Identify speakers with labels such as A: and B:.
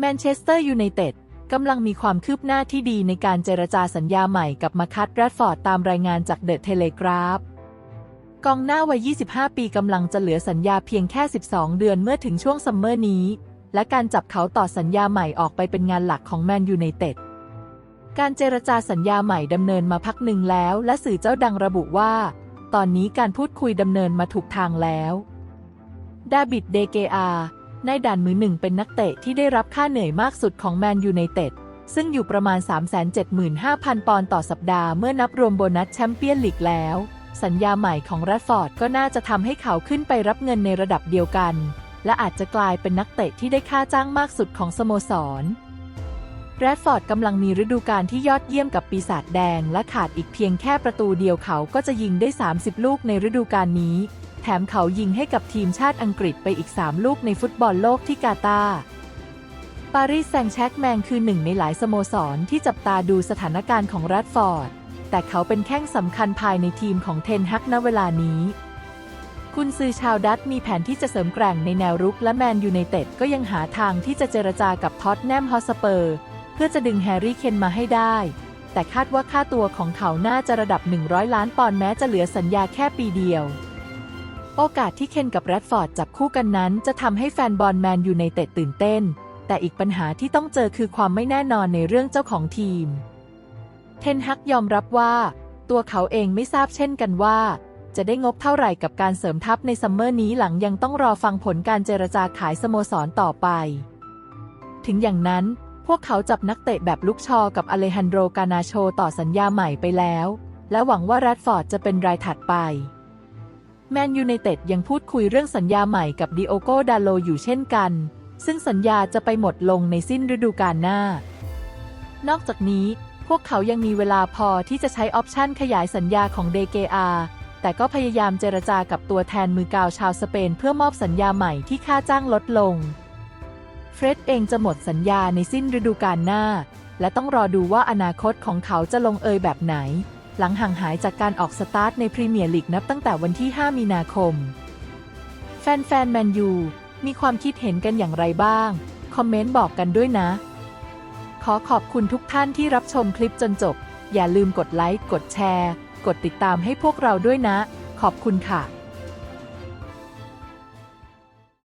A: แมนเชสเตอร์ยูไนเต็ดกำลังมีความคืบหน้าที่ดีในการเจรจาสัญญาใหม่กับมาคัตแรดฟอร์ดตามรายงานจากเดอะเทเลกราฟกองหน้าวัย 25 ปีกำลังจะเหลือสัญญาเพียงแค่ 12 เดือนเมื่อถึงช่วงซัมเมอร์นี้ และการจับเขาต่อสัญญาใหม่ออกไปเป็นงานหลักของแมนยูไนเต็ดการเจรจาสัญญาใหม่ดำเนินมาพักหนึ่งแล้ว และสื่อเจ้าดังระบุว่า ตอนนี้การพูดคุยดำเนินมาถูกทางแล้วดาบิดเดเกอา นายด่านมือหนึ่งเป็นนักเตะที่ได้รับค่าเหนื่อยมากสุดของแมนยูไนเต็ดซึ่งอยู่ประมาณ 375,000 ปอนด์ต่อสัปดาห์เมื่อนับรวมโบนัสแชมเปี้ยนลีกแล้ว สัญญาใหม่ของแรดฟอร์ดก็น่าจะทำให้เขาขึ้นไปรับเงินในระดับเดียวกัน และอาจจะกลายเป็นนักเตะที่ได้ค่าจ้างมากสุดของสโมสรแรดฟอร์ดกำลังมีฤดูกาลที่ยอดเยี่ยมกับปีศาจแดง และขาดอีกเพียงแค่ประตูเดียวเขาก็จะยิงได้ 30 ลูกในฤดูกาลนี้ แถมเขายิงให้กับทีมชาติอังกฤษไปอีก 3 ลูกในฟุตบอลโลกที่กาตาร์ปารีสแซงแชกแมงคือหนึ่งในหลายสโมสรที่จับตาดูสถานการณ์ของแรดฟอร์ด แต่เขาเป็นแข้งสำคัญภายในทีมของเทนฮักณเวลานี้ คุณซือชาวดัตมีแผนที่จะเสริมแกร่งในแนวรุกและแมนยูไนเต็ดก็ยังหาทางที่จะเจรจากับท็อตแนมฮอสเปอร์ เพื่อจะดึงแฮร์รี่เคนมาให้ได้ แต่คาดว่าค่าตัวของเขาน่าจะระดับ 100 ล้านปอนด์แม้จะเหลือสัญญาแค่ปีเดียว โอกาสที่เคนกับแรดฟอร์ดจับคู่กันนั้น จะทำให้แฟนบอลแมนยูไนเตดตื่นเต้น แต่อีกปัญหาที่ต้องเจอคือความไม่แน่นอนในเรื่องเจ้าของทีม เทนฮักยอมรับว่า ตัวเขาเองไม่ทราบเช่นกันว่า จะได้งบเท่าไหร่กับการเสริมทัพในซัมเมอร์นี้หลังยังต้องรอฟังผลการเจรจาขายสโมสรต่อไป ถึงอย่างนั้นพวกเขาจับนักเตะแบบลุกชอกับอเลฮันโดรกานาโชต่อสัญญาใหม่ไปแล้ว และหวังว่าแรดฟอร์ดจะเป็นรายถัดไป แมนยูไนเต็ดยังพูดคุยเรื่องสัญญาใหม่กับดิโอโกดาโลอยู่เช่นกัน ซึ่งสัญญาจะไปหมดลงในสิ้นฤดูกาลหน้า นอกจากนี้พวกเขายังมีเวลาพอที่จะใช้ออปชั่นขยายสัญญาของ DKR แต่ก็พยายามเจรจากับตัวแทนมือกาวชาวสเปนเพื่อมอบสัญญาใหม่ที่ค่าจ้างลดลง เฟร็ดเองจะหมดสัญญาในสิ้นฤดูกาลหน้า และต้องรอดูว่าอนาคตของเขาจะลงเอยแบบไหน หลังห่างหายจากการออกสตาร์ทในพรีเมียร์ลีกนับตั้งแต่วันที่ 5 มีนาคม แฟนๆแมนยูมีความคิดเห็นกันอย่างไรบ้าง คอมเมนต์บอกกันด้วยนะ ขอขอบคุณทุกท่านที่รับชมคลิปจนจบ อย่าลืมกดไลค์ กดแชร์ กดติดตามให้พวกเราด้วยนะ ขอบคุณค่ะ